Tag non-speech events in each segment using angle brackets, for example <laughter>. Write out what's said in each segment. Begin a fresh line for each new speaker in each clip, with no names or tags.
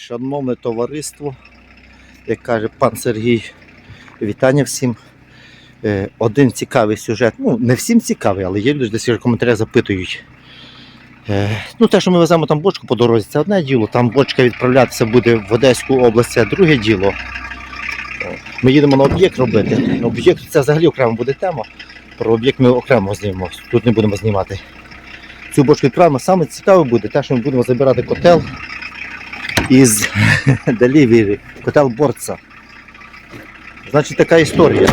Шановне товариство, як каже пан Сергій, вітання всім. Е, Один цікавий сюжет. Ну, не всім цікавий, але є люди, десь в коментарях запитують. Е, Ну, те, що ми веземо там бочку по дорозі, це одне діло. Там бочка відправлятися буде в Одеську область, це друге діло. Ми їдемо на об'єкт робити. Об'єкт це взагалі окремо буде тема. Про об'єкт ми окремо знімемо. Тут не будемо знімати. Цю бочку відправимо. Саме цікаве буде те, що ми будемо забирати котел із <laughs> Delivery, котел борца. Значить, така історія.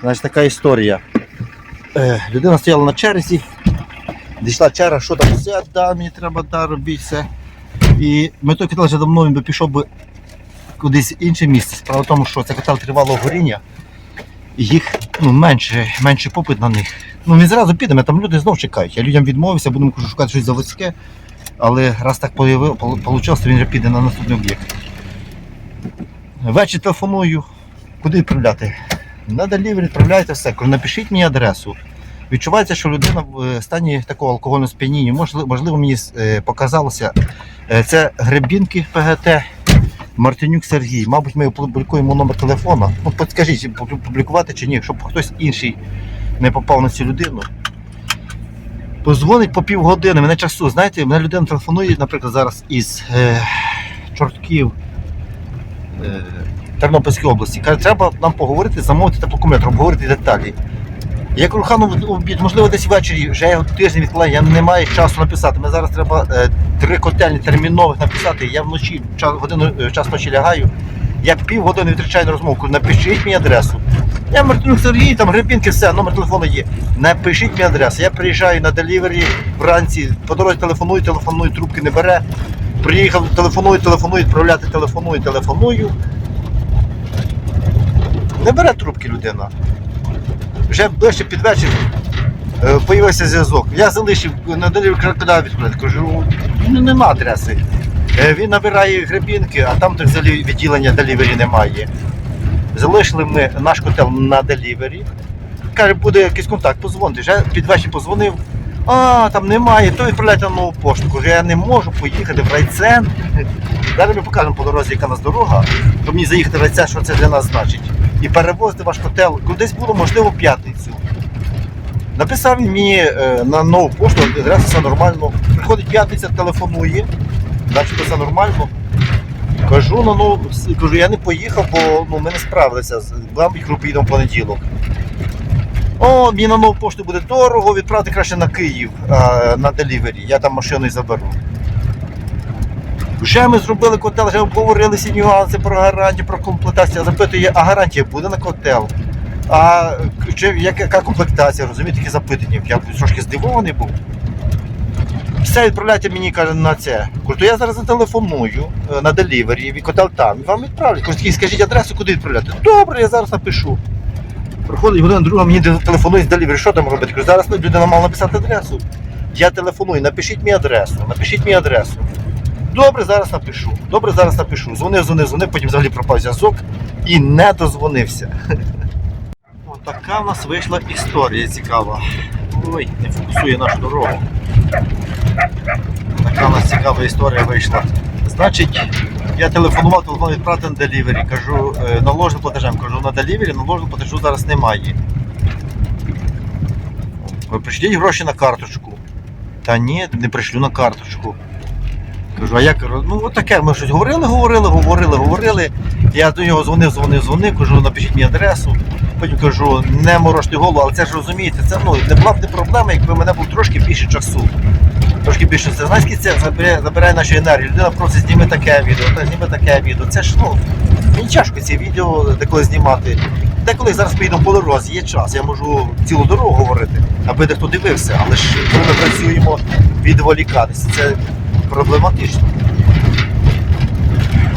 Значить, така історія. Е, людина стояла на черзі, дійшла черга, що там все, да, мені треба да, робити все. І ми той котел вже давно він би пішов би кудись інше місце. Справа в тому, що це котел тривалого горіння, і їх ну, менше, менше попит на них. Ну, ми зразу підемо, там люди знов чекають. Я людям відмовився, будемо шукати щось заводське. Але раз так вийшло, він вже піде на наступний об'єкт. Ввечері телефоную, куди відправляти? На делівері відправляйте все. Напишіть мені адресу. Відчувається, що людина в е, стані такого алкогольного сп'яніння. Можливо, можливо, мені е, показалося. Е, Це Гребінки ПГТ, Мартинюк Сергій. Мабуть, ми публікуємо номер телефона. Ну, підскажіть, публі- публікувати чи ні, щоб хтось інший не попав на цю людину. Позвонить по півгодини, мене часу. Знаєте, мене людина телефонує, наприклад, зараз із е, чортків е, Тернопільської області. Каже, треба нам поговорити, замовити теплокомутер, обговорити деталі. Я кажу, хану обід, можливо, десь ввечері, вже я тиждень відкладаю, я не маю часу написати. Ми зараз треба е, три котельні термінових написати. Я вночі, час, годину, е, час ночі лягаю. Я півгодини витрачаю на розмову. Напишіть мені адресу. Я Мартинюк Сергій, там Гребінки, все, номер телефону є. Напишіть мені адресу. Я приїжджаю на делівері вранці, по дорозі телефоную, телефоную, трубки не бере. Приїхав, телефоную, телефоную, відправляти, телефоную, телефоную. Не бере трубки людина. Вже ближче під вечір е, появився зв'язок. Я залишив на делівері крокодила відправляти. Кажу, ну нема адреси. Е, Він набирає гребінки, а там взагалі відділення делівері немає. Залишили ми наш котел на делівері. Каже, буде якийсь контакт, позвоните. Вже під вечір позвонив. А, там немає, то відправляйте на нову пошту. Кажу, я не можу поїхати в райцентр. Далі ми покажемо по дорозі, яка у нас дорога, то мені заїхати в райцентр, що це для нас значить. І перевозити ваш котел кудись було, можливо, в п'ятницю. Написав він мені е, на нову пошту, адреса все нормально. Приходить п'ятниця, телефонує, начебто все нормально. Кажу, ну, ну, кажу, я не поїхав, бо ну, ми не справилися. з- Мабуть, поїдемо в понеділок. О, мені на нову пошту буде дорого, відправити краще на Київ а, на делівері. Я там машиною заберу. Вже ми зробили котел, вже обговорили всі нюанси про гарантію, про комплектацію. Я запитую, а гарантія буде на котел? А чи, яка комплектація? Розумієте, такі запитання. Я трошки здивований був. Все відправляйте мені каже, на це. Кажу, то я зараз зателефоную е, на делівері, і котел там, і вам відправлять. Кажу, скажіть адресу, куди відправляти? Добре, я зараз напишу. Приходить година друга, мені телефонує з делівері, що там робити? Кажу, зараз людина мала написати адресу. Я телефоную, напишіть мені адресу, напишіть мені адресу. Добре, зараз напишу. Добре, зараз напишу. Дзвонив, дзвонив, дзвонив, потім взагалі пропав зв'язок і не дозвонився. <laughs> Така в нас вийшла історія цікава. Ой, не фокусує нашу дорогу. Така у нас цікава історія вийшла. Значить, я телефонував, телефон відправити на делівері. Кажу, е, наложним платежем. Кажу, на делівері наложного платежу зараз немає. Ви прийшліть гроші на карточку. Та ні, не прийшлю на карточку. Кажу, а як? Ну таке, ми щось говорили, говорили, говорили, говорили. Я до нього дзвонив, дзвонив, дзвонив, кажу, напишіть мені адресу. Потім кажу, не морожте голову, але це ж розумієте, це ну, не була б не проблема, якби мене було трошки більше часу. Трошки більше це. Знаєш, скільки це забирає, забирає нашу енергію. Людина просить зніми таке відео, та зніми таке відео. Це ж ну, мені тяжко ці відео деколи знімати. Деколи зараз поїду по дорозі, є час, я можу цілу дорогу говорити, аби дехто дивився, але ж коли ми працюємо, відволікатися, це проблематично.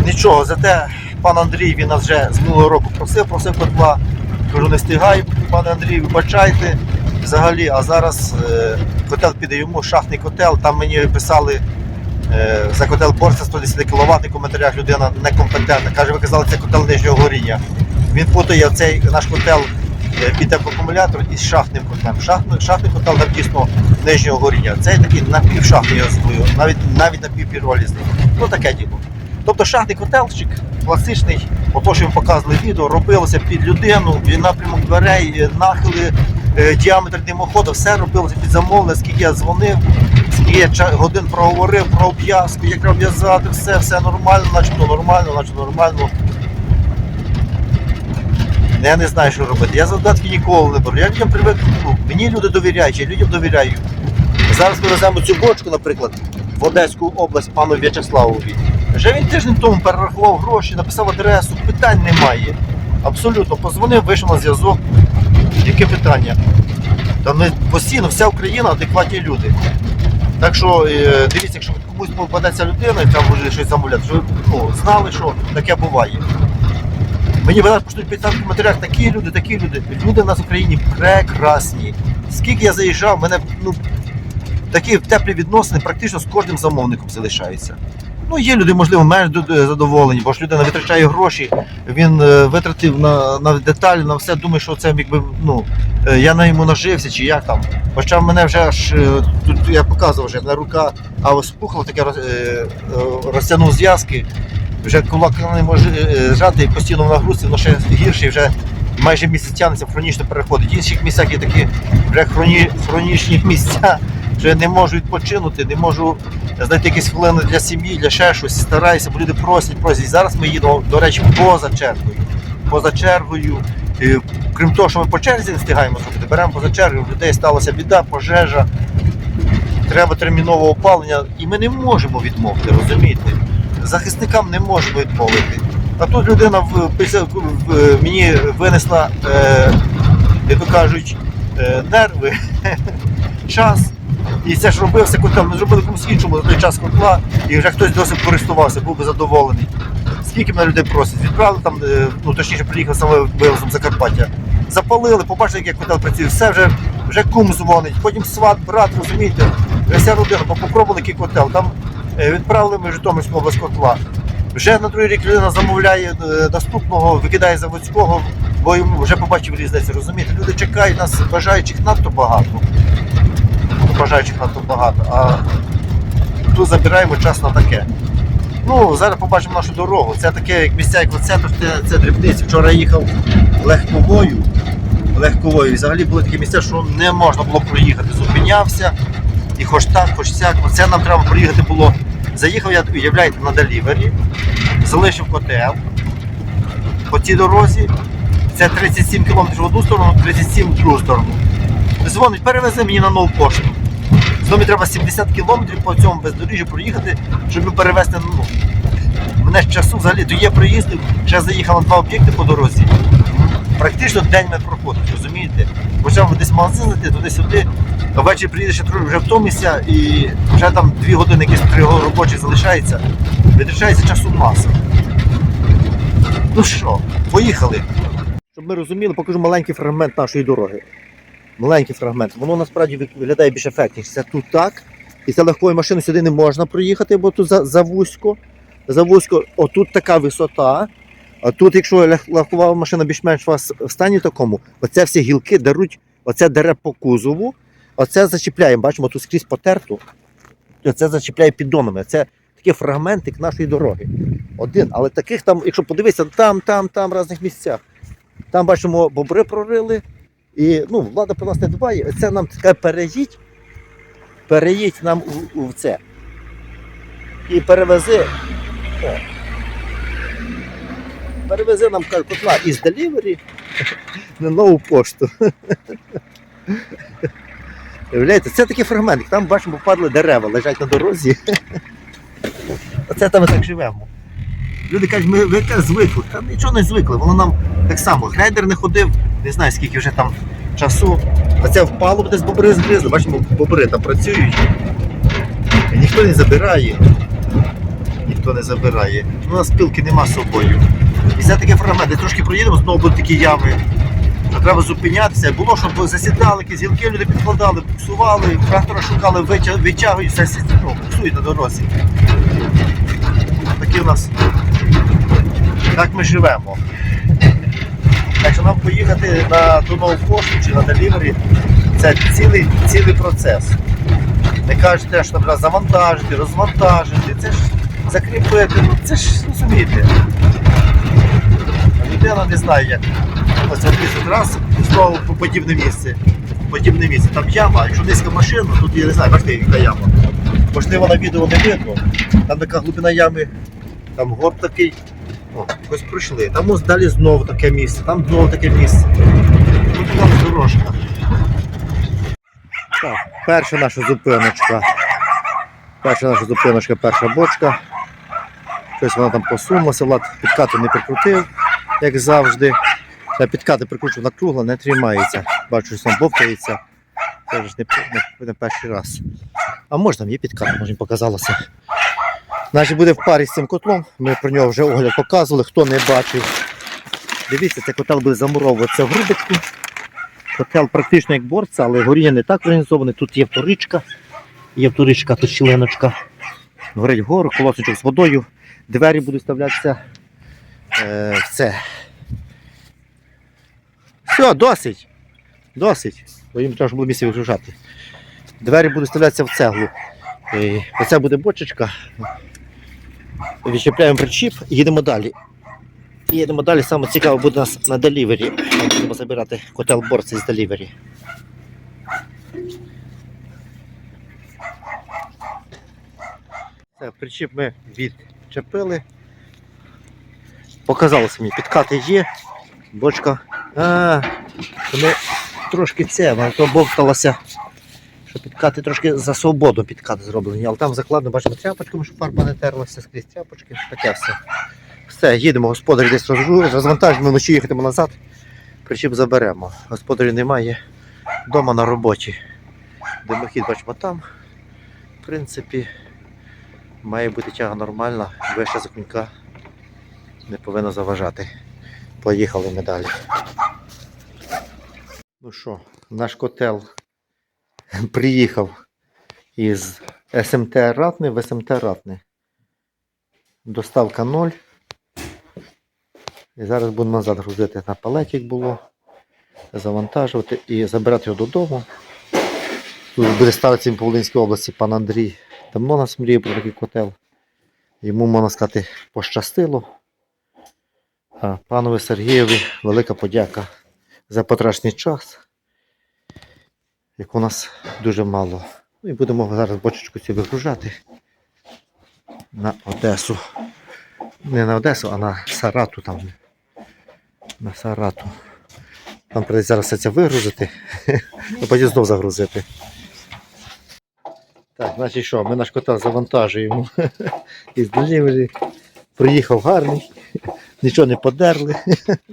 Нічого, зате пан Андрій він нас вже з минулого року просив, просив котла. Кажу, не встигаю, пане Андрій, вибачайте. Взагалі, а зараз е, котел піде йому, шахтний котел. Там мені писали е, за котел Борса 110 кВт, в коментарях людина некомпетентна. Каже, ви казали, це котел нижнього горіння. Він путає цей наш котел під акумулятор із шахтним котлом. Шахтний, шахтний котел там дійсно нижнього горіння. Цей такий напівшахтний я звою, навіть навіть напівпіролізний. Ну таке діло. Тобто шахтний котелчик класичний, ото що ви показували відео, робилося під людину, і напрямок дверей, е, нахили, е, діаметр димоходу, все робилося під замовлення, скільки я дзвонив, скільки я годин проговорив про обв'язку, як треба все, все нормально, начебто нормально, начебто нормально. Я не знаю, що робити. Я задатки ніколи не беру. Я людям привик, ну, мені люди довіряють, я людям довіряю. Зараз ми веземо цю бочку, наприклад, в Одеську область пану В'ячеславові. Вже він тиждень тому перерахував гроші, написав адресу, питань немає. Абсолютно, позвонив, вийшов на зв'язок. Яке питання? Та ми постійно, вся Україна адекватні люди. Так що е, дивіться, якщо комусь попадеться людина і там буде щось замовляти, щоб ну, знали, що таке буває. Мені зараз почнуть писати в коментарях такі люди, такі люди. Люди в нас в Україні прекрасні. Скільки я заїжджав, мене ну, такі теплі відносини практично з кожним замовником залишаються. Ну, є люди, можливо, менш задоволені, бо ж людина витрачає гроші, він е, витратив на, на деталі, на все, думає, що це якби, ну, е, я на йому нажився чи як там. Хоча в мене вже аж е, тут я показував вже, на рука а спухла, таке е, е, розтягнув зв'язки, вже кулак не може е, зжати і постійно в нагрузці, воно ще гірше, і вже майже місяць тягнеться, хронічно переходить. В інших місцях є такі вже хроні, хронічні місця, що я не можу відпочинути, не можу знайти якісь хвилини для сім'ї, для ще щось. Стараюся, бо люди просять, просять. Зараз ми їдемо, до речі, поза чергою. Поза чергою. І, крім того, що ми по черзі не встигаємо зробити, беремо поза чергою, в людей сталася біда, пожежа, треба термінове опалення, і ми не можемо відмовити, розумієте? Захисникам не можемо відмовити. А тут людина в, мені винесла, е, як то кажуть, е, нерви, <laughs> час. І це ж робився котел. Ми зробили комусь іншому за той час котла, і вже хтось досить користувався, був би задоволений. Скільки мене людей просять? Відправили там, е, ну точніше, приїхав саме вивозом Закарпаття. Запалили, побачили, як котел працює, все вже, вже кум дзвонить, потім сват, брат, розумієте, вся родина, попробували який котел. Там відправили ми Житомирську область котла. Вже на другий рік людина замовляє е, наступного, викидає заводського, бо йому вже побачив різницю, розумієте? Люди чекають, нас бажаючих надто багато. Бажаючих надто багато, а тут забираємо час на таке. Ну, зараз побачимо нашу дорогу. Це таке, як місця, як оце, то це, це дрібниці. Вчора їхав легковою. Легковою. І взагалі були такі місця, що не можна було проїхати. Зупинявся. І хоч так, хоч сяк. Це нам треба проїхати було. Заїхав я, уявляєте, на делівері, залишив котел по цій дорозі. Це 37 км в одну сторону, 37 в другу сторону. Дзвонить, перевези мені на нову пошту. Знову треба 70 кілометрів по цьому бездоріжжю проїхати, щоб перевезти. Ну, мене ж часу взагалі, то є проїздив, ще заїхав на два об'єкти по дорозі. Практично день мене проходить, розумієте? Почав десь магазин зайти, туди-сюди, ввечері приїдеш вже втомишся і вже там дві години якісь три робочі залишається, витрачається часу маса. Ну що, поїхали. Щоб ми розуміли, покажу маленький фрагмент нашої дороги маленький фрагмент. Воно насправді виглядає більш ефектніше. Це тут так. І це легкою машиною сюди не можна проїхати, бо тут за, за вузько. За вузько, отут така висота. А тут, якщо легкова машина більш-менш вас в стані такому, оце всі гілки даруть, оце дере по кузову, оце зачіпляє, бачимо, тут скрізь потерто. Оце зачіпляє піддонами. Це такий фрагментик нашої дороги. Один. Але таких там, якщо подивитися, там, там, там, в різних місцях. Там бачимо, бобри прорили, і ну, влада про нас не дбає. Це нам таке переїдь, переїдь нам у, у це. І перевези. О, перевези нам котла із делівері на нову пошту. Це такий фрагмент. Там бачимо, падали дерева, лежать на дорозі. Оце там ми так живемо. Люди кажуть, ми ви звикли. Та нічого не звикли, воно нам так само. Грейдер не ходив, не знаю скільки вже там часу. Оце впало, десь бобри згризли. Бачимо, бобри там працюють. І ніхто не забирає. Ніхто не забирає. У нас спілки нема з собою. І це таке фрагмент, де трошки проїдемо, знову будуть такі ями. Треба зупинятися. Було, щоб засідали, якісь гілки люди підкладали, буксували, трактора шукали, витягують, все ну, буксують на дорозі. Такі в нас. Так ми живемо. Так що нам поїхати на ту нову пошту чи на делівері, це цілий, цілий процес. Не кажете, що треба завантажити, розвантажити. Це ж закріпити, ну це ж розумієте. А не знає, як. Ось от раз знову по подібне місце. Подібне місце. Там яма, якщо низька машина, тут я не знаю, бачите, яка яма. Можливо, на відео не видно. Там така глибина ями, там горб такий. О, ось пройшли. Там ось далі знову таке місце, там знову таке місце. Тут нас дорожка. Так, перша наша зупиночка. Перша наша зупиночка, перша бочка. Щось вона там посунулася, Влад підкати не прикрутив, як завжди. Та підкати прикручу на кругло, не тримається. Бачу, що там бовтається. Це ж не, не, не перший раз. А може там є підкат, може показалося. Значить буде в парі з цим котлом. Ми про нього вже огляд показували, хто не бачив. Дивіться, цей котел буде замуровуватися в грудочку. Котел практично як борця, але горіння не так організоване. Тут є вторичка, є вторичка, тут щілиночка. Горить вгору, колосничок з водою. Двері будуть вставлятися е, це. Все, досить. Досить. Бо їм треба, щоб було місце вигружати. Двері будуть вставлятися в цеглу. Е, Оця буде бочечка. Відчіпляємо причіп і їдемо далі. Їдемо далі, саме цікаво буде нас на делівері. Будемо забирати котел борці з делівері. Причіп ми відчепили. Показалося мені, підкати є. Бочка. А, то ми трошки це, вона то бовталася, що підкати трошки за свободу підкати зроблені. Але там закладно бачимо тряпочками, щоб фарба не терлася скрізь тряпочки, таке все. Все, їдемо, господар десь розвантажимо, вночі їхатимо назад, причіп заберемо. Господарів немає, вдома на роботі. Димохід бачимо там. В принципі, має бути тяга нормальна, вища за законька не повинна заважати. Поїхали ми далі. Ну що, наш котел приїхав із СМТ Ратне в СМТ Ратне. Доставка 0. І зараз будемо назад грузити на палеті, як було, завантажувати і забирати його додому. Тут буде ставитися в Волинській області пан Андрій. Давно нас мріє про такий котел. Йому, можна сказати, пощастило. А панові Сергієві велика подяка за потрачений час, як у нас дуже мало. Ну і будемо зараз бочечку цю вигружати на Одесу. Не на Одесу, а на Сарату там. На Сарату. Там прийдеться зараз все це вигрузити, <laughs> а потім знов загрузити. Так, значить що, ми наш кота завантажуємо <laughs> із делівері. Приїхав гарний, нічого не подерли.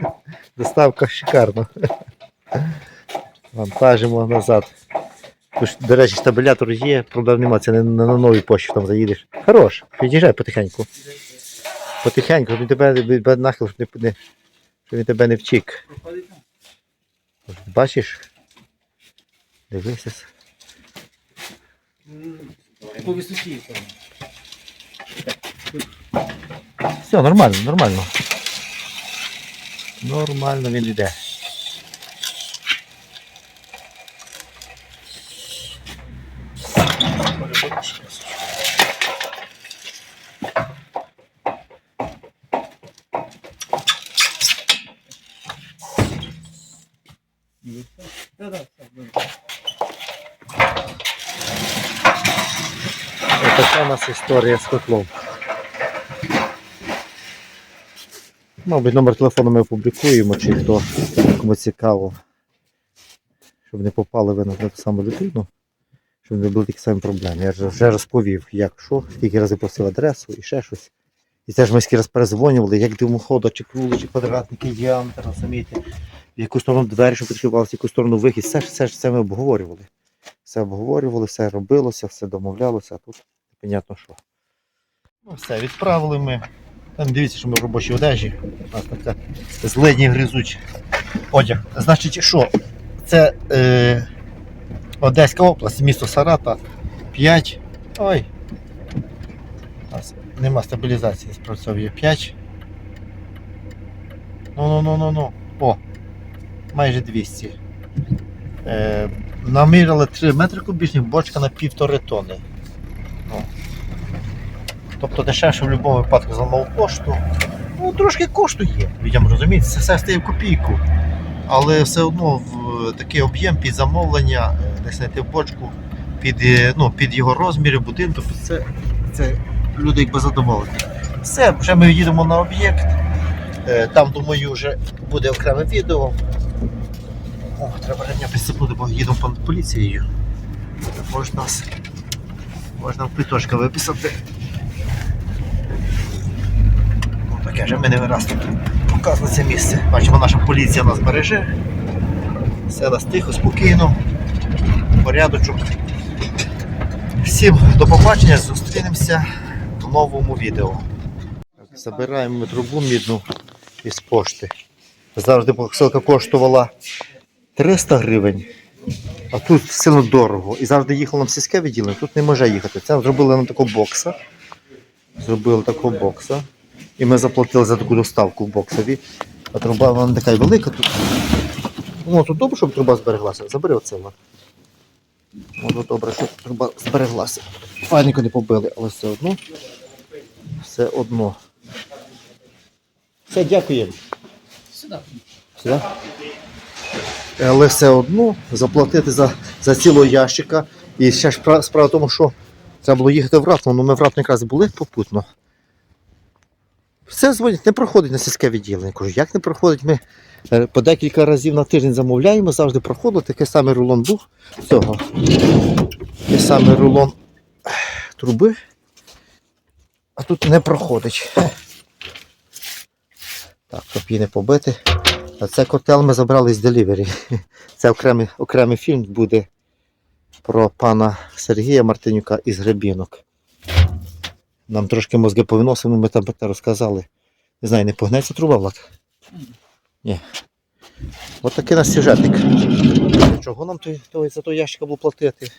<laughs> Доставка шикарна. Вантажимо назад. Тож, до речі, стабілятор є, проблем нема, це не на новій пошті там заїдеш. Хорош, під'їжджай потихеньку. Потихеньку, щоб він тебе нахил, щоб, не, не, щоб він тебе не вчик. Бачиш? Дивися.
По висоті.
Все, нормально, нормально. Нормально він йде. Ось така у нас історія з котлом. Мабуть, номер телефону ми опублікуємо, чи хто кому цікаво, щоб не попали ви на ту саму людину, щоб не були такі самі проблеми. Я вже розповів, як що, скільки разів просив адресу і ще щось. І теж ми скільки раз перезвонювали, як димохода, чи кругло, чи квадратники, діаметр, розумієте, в яку сторону двері, щоб відкривалися, в яку сторону вихід. Все, ж- все, це ми обговорювали. Все обговорювали, все робилося, все домовлялося, а тут непонятно що. Ну все, відправили ми. Там дивіться, що ми в робочій одежі. У нас така злидні гризучі одяг. Значить, що? Це е, Одеська область, місто Сарата. 5. Ой. Нема стабілізації, спрацьовує 5. Ну ну ну ну ну. О, майже 200. Е, наміряли 3 метри кубічні, бочка на півтори тонни. Тобто дешевше в будь-якому випадку за нову пошту. Ну, трошки коштує, відомо розумієте, це все стає в копійку. Але все одно в такий об'єм під замовлення, е, десь знайти бочку під, е, ну, під його розміри будинку, це, це люди якби задоволені. Все, вже ми їдемо на об'єкт. Е, Там, думаю, вже буде окреме відео. О, треба ремня підсипнути, бо їдемо по поліцією. Можна можна в пліточка виписати. Ну, таке ж ми не раз тут це місце. Бачимо, наша поліція нас береже. Все нас тихо, спокійно, порядочок. Всім до побачення, зустрінемося в новому відео. Забираємо ми трубу мідну із пошти. Завжди посилка коштувала 300 гривень, а тут сильно дорого. І завжди їхало нам сільське відділення, тут не може їхати. Це зробили нам такого бокса. Зробили такого бокса. І ми заплатили за таку доставку в боксові. А труба вона така велика тут. Ну, тут добре, щоб труба збереглася. Забери оце. Може добре, щоб труба збереглася. Файненько не побили, але все одно. Все одно. Все, дякуємо.
Сюди.
Сюди. Але все одно заплатити за, за цілого ящика. І ще ж справа в тому, що треба було їхати в Ратну, але ми в Ратну якраз були попутно. Все дзвонять, не проходить на сільське відділення. Кажу, як не проходить? Ми е, по декілька разів на тиждень замовляємо, завжди проходило. Такий самий рулон був цього. Такий самий рулон труби. А тут не проходить. Так, щоб не побити. А це котел ми забрали з делівері. <laughs> Це окремий, окремий фільм буде про пана Сергія Мартинюка із Гребінок. Нам трошки мозги повиносили, ми там розказали. Не знаю, не погнеться труба, Влад? Ні. Ось такий нас сюжетик. Чого нам той, той, за той ящик було платити?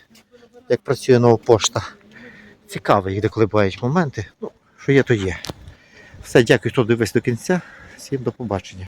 Як працює нова пошта? Цікавий, їх деколи бувають моменти. Ну, що є, то є. Все, дякую, хто дивився до кінця. Всім до побачення.